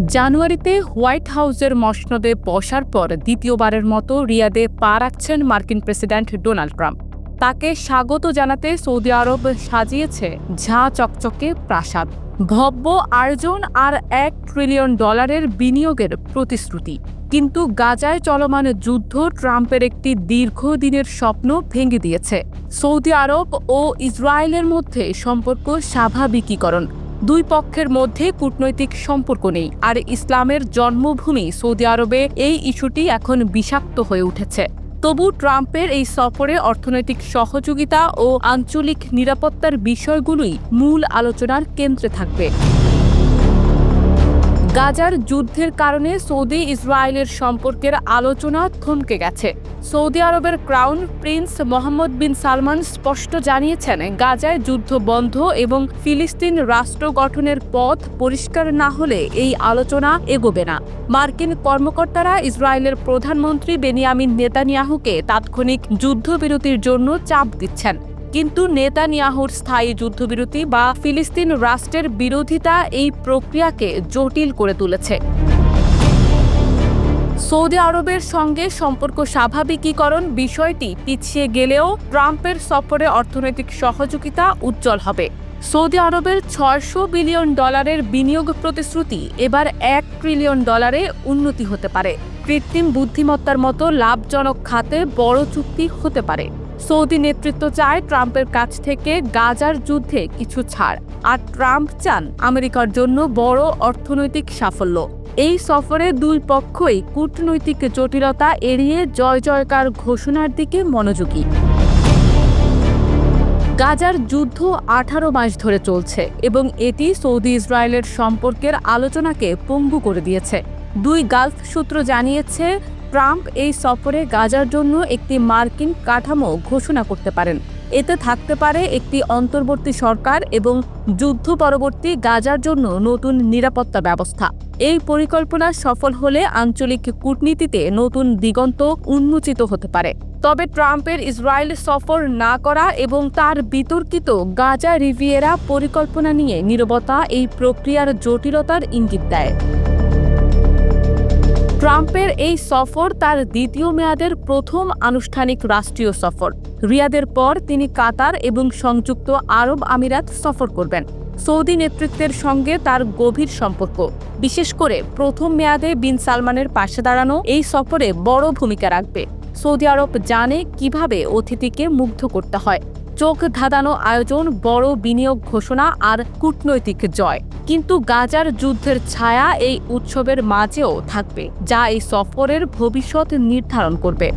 জানুয়ারিতে হোয়াইট হাউসের মসনদে বসার পর দ্বিতীয়বারের মতো রিয়াদে পা রাখছেন মার্কিন প্রেসিডেন্ট ডোনাল্ড ট্রাম্প। তাকে স্বাগত জানাতে সৌদি আরব সাজিয়েছে ঝাঁ চকচকে প্রাসাদ। ভব্য আয়োজন আর এক ট্রিলিয়ন ডলারের বিনিয়োগের প্রতিশ্রুতি। কিন্তু গাজায় চলমান যুদ্ধ ট্রাম্পের একটি দীর্ঘদিনের স্বপ্ন ভেঙে দিয়েছে। সৌদি আরব ও ইসরায়েলের মধ্যে সম্পর্ক স্বাভাবিকীকরণ। দুই পক্ষের মধ্যে কূটনৈতিক সম্পর্ক নেই। আর ইসলামের জন্মভূমি সৌদি আরবে এই ইস্যুটি এখন বিষাক্ত হয়ে উঠেছে। তবু ট্রাম্পের এই সফরে অর্থনৈতিক সহযোগিতা ও আঞ্চলিক নিরাপত্তার বিষয়গুলোই মূল আলোচনার কেন্দ্রে থাকবে। গাজার যুদ্ধের কারণে সৌদি ইসরায়েলের সম্পর্কের আলোচনা থমকে গেছে। সৌদি আরবের crown prince Mohammed bin Salman স্পষ্ট জানিয়েছেন, গাজায় যুদ্ধ বন্ধ এবং ফিলিস্তিন রাষ্ট্র গঠনের পথ পরিষ্কার না হলে এই আলোচনা এগোবে না। মার্কিন কর্মকর্তারা ইসরায়েলের প্রধানমন্ত্রী বেনিয়ামিন নেতানিয়াহুকে তাৎক্ষণিক যুদ্ধবিরতির জন্য চাপ দিচ্ছেন। কিন্তু নেতানিয়াহুর স্থায়ী যুদ্ধবিরতি বা ফিলিস্তিন রাষ্ট্রের বিরোধিতা এই প্রক্রিয়াকে জটিল করে তুলেছে। সৌদি আরবের সঙ্গে সম্পর্ক স্বাভাবিকীকরণ বিষয়টি পিছিয়ে গেলেও ট্রাম্পের সফরে অর্থনৈতিক সহযোগিতা উজ্জ্বল হবে। সৌদি আরবের ছয়শো বিলিয়ন ডলারের বিনিয়োগ প্রতিশ্রুতি এবার এক ট্রিলিয়ন ডলারে উন্নতি হতে পারে। কৃত্রিম বুদ্ধিমত্তার মতো লাভজনক খাতে বড় চুক্তি হতে পারে। সৌদি নেতৃত্ব চায় ট্রাম্পের কাছ থেকে গাজার যুদ্ধে কিছু ছাড়। আর ট্রাম্প চান আমেরিকার জন্য বড় অর্থনৈতিক সাফল্য। এই সফরে দুই পক্ষই কূটনৈতিক জটিলতা এড়িয়ে জয় জয়কার ঘোষণার দিকে মনোযোগী। গাজার যুদ্ধ আঠারো মাস ধরে চলছে এবং এটি সৌদি ইসরায়েলের সম্পর্কের আলোচনাকে পঙ্গু করে দিয়েছে। দুই গালফ সূত্র জানিয়েছে ট্রাম্প এই সফরে গাজার জন্য একটি মার্কিন কাঠামো ঘোষণা করতে পারেন। এতে থাকতে পারে একটি অন্তর্বর্তী সরকার এবং যুদ্ধ পরবর্তী গাজার জন্য নতুন নিরাপত্তা ব্যবস্থা। এই পরিকল্পনা সফল হলে আঞ্চলিক কূটনীতিতে নতুন দিগন্ত উন্মোচিত হতে পারে। তবে ট্রাম্পের ইসরায়েল সফর না করা এবং তার বিতর্কিত গাজা রিভিয়েরা পরিকল্পনা নিয়ে নীরবতা এই প্রক্রিয়ার জটিলতার ইঙ্গিত দেয়। ট্রাম্পের এই সফর তার দ্বিতীয় মেয়াদের প্রথম আনুষ্ঠানিক রাষ্ট্রীয় সফর। রিয়াদের পর তিনি কাতার এবং সংযুক্ত আরব আমিরাত সফর করবেন। সৌদি নেতৃত্বের সঙ্গে তার গভীর সম্পর্ক। বিশেষ করে প্রথম মেয়াদে বিন সালমানের পাশে দাঁড়ানো এই সফরে বড় ভূমিকা রাখবে। সৌদি আরব জানে কীভাবে অতিথিকে মুগ্ধ করতে হয়। চোখ ধাঁধানো আয়োজন বড় বিনিয়োগ ঘোষণা আর কূটনৈতিক জয়। কিন্তু গাজার যুদ্ধের ছায়া এই উৎসবের মাঝেও থাকবে, যা এই সফরের ভবিষ্যৎ নির্ধারণ করবে।